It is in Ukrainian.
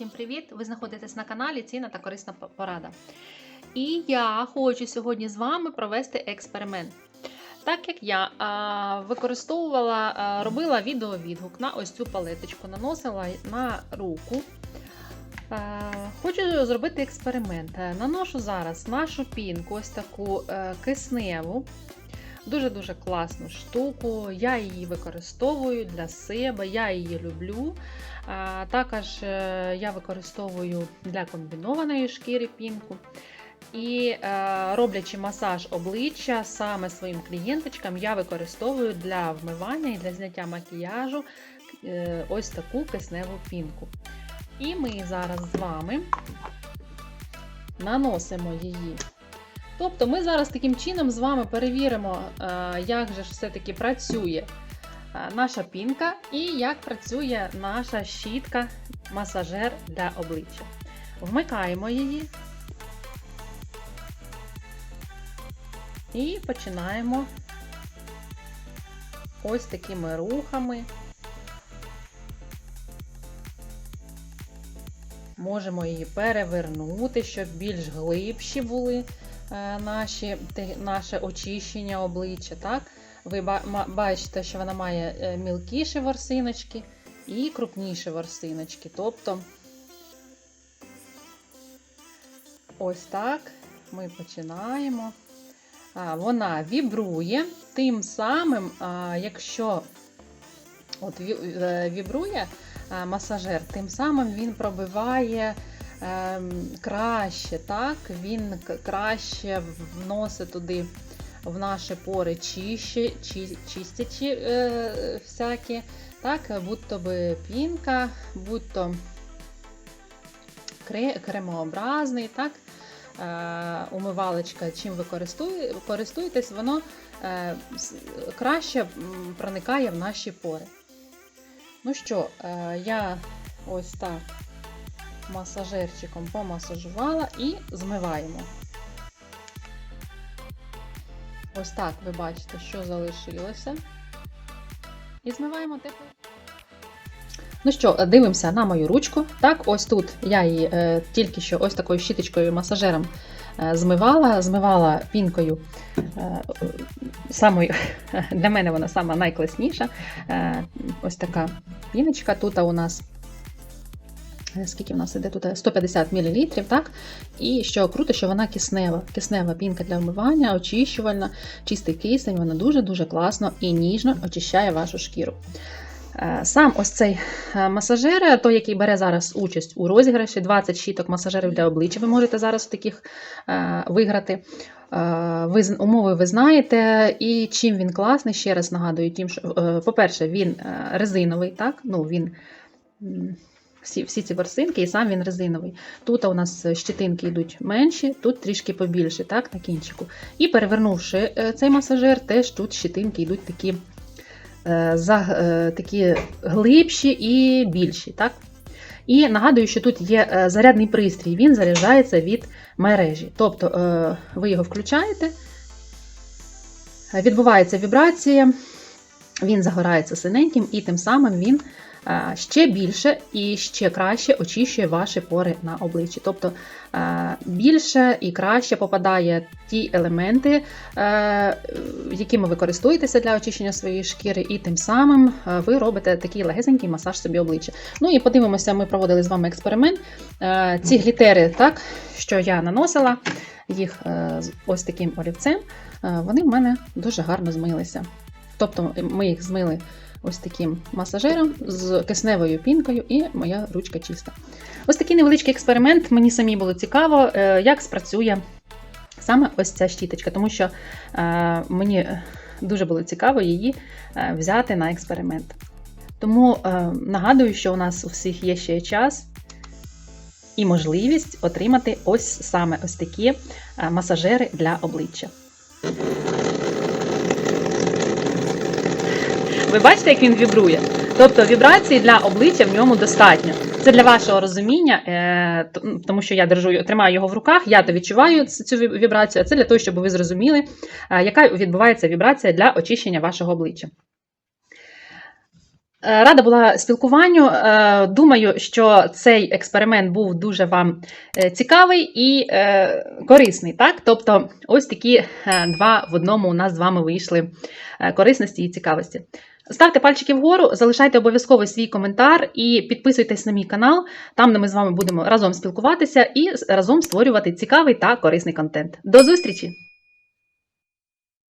Всім привіт! Ви знаходитесь на каналі Цінна та корисна порада. І я хочу сьогодні з вами провести експеримент. Так як я а, використовувала, а, робила відеовідгук на ось цю палеточку, наносила на руку. А, хочу зробити експеримент. Наношу зараз нашу пінку, ось таку е, кисневу. Дуже-дуже класну штуку. Я її використовую для себе, я її люблю. Також е, я використовую для комбінованої шкіри пінку. І е, роблячи масаж обличчя саме своїм клієнточкам, я використовую для вмивання і для зняття макіяжу е, ось таку кисневу пінку. І ми зараз з вами наносимо її. Тобто ми зараз таким чином з вами перевіримо, е, як же ж все-таки працює е, наша пінка і як працює наша щітка масажер для обличчя. Вмикаємо її і починаємо ось такими рухами. Можемо її перевернути, щоб більш глибші були наші, наше очищення обличчя. Так? Ви бачите, що вона має е, мілкіші ворсиночки і крупніші ворсиночки. Тобто, ось так ми починаємо. Вона вібрує, тим самим, якщо от е, вібрує масажер, тим самим він пробиває краще, так? він краще вносить туди в наші пори чищі, чи, чистячі е, всякі, так, будь-то би пінка, будь-то кремообразний, так, е, умивалочка, чим ви користує- користуєтесь, воно е, краще проникає в наші пори. Ну що, е, я ось так масажерчиком помасажувала і змиваємо. Ось так ви бачите, що залишилося. І змиваємо тепло. Ну що, дивимося на мою ручку. Так, ось тут я її е, тільки що ось такою щіточкою масажером е, змивала, змивала пінкою. Е, самою, для мене вона сама найкласніша. Е, ось така піночка. Тут у нас. Е, Скільки в нас іде тут? 150 мл, так? І що круто, що вона киснева. Киснева пінка для вмивання, очищувальна, чистий кисень, вона дуже-дуже класно і ніжно очищає вашу шкіру. Е, Сам ось цей е, масажер, той, який бере зараз участь у розіграші, 20 щіток масажерів для обличчя, ви можете зараз таких е, виграти. Е, Ви, умови ви знаєте, і чим він класний, ще раз нагадую, тим, що, е, по-перше, він е, резиновий, так? Ну, він, всі, всі ці ворсинки, і сам він резиновий. Тут у нас щетинки йдуть менші, тут трішки побільші, так, на кінчику. І перевернувши е, цей масажер, теж тут щетинки йдуть такі е, за, е, такі глибші і більші. Так? І нагадую, що тут є е, зарядний пристрій, він заряджається від мережі. Тобто е, ви його включаєте, е, відбувається вібрація, він загорається синеньким, і тим самим він е, ще більше і ще краще очищує ваші пори на обличчі. Тобто е, більше і краще попадає ті елементи, е, якими ви користуєтеся для очищення своєї шкіри, і тим самим ви робите такий легесенький масаж собі обличчя. Ну і подивимося, ми проводили з вами експеримент. Ці глітери, так, що я наносила, їх ось таким олівцем, вони в мене дуже гарно змилися. Тобто ми їх змили ось таким масажером з кисневою пінкою, і моя ручка чиста. Ось такий невеличкий експеримент. Мені самі було цікаво, е, як спрацює саме ось ця щіточка, тому що е, мені дуже було цікаво її е, взяти на експеримент. Тому нагадую, що у нас у всіх є ще час і можливість отримати ось саме ось такі масажери для обличчя. Ви бачите, як він вібрує? Тобто вібрації для обличчя в ньому достатньо. Це для вашого розуміння, е, тому що я держу, тримаю його в руках, я то відчуваю цю вібрацію, а це для того, щоб ви зрозуміли, е, яка відбувається вібрація для очищення вашого обличчя. Е, Рада була спілкуванню. Е, Думаю, що цей експеримент був дуже вам е, цікавий і корисний. Так? Тобто, ось такі два в одному у нас з вами вийшли корисності і цікавості. Ставте пальчики вгору, залишайте обов'язково свій коментар і підписуйтесь на мій канал, там де ми з вами будемо разом спілкуватися і разом створювати цікавий та корисний контент. До зустрічі!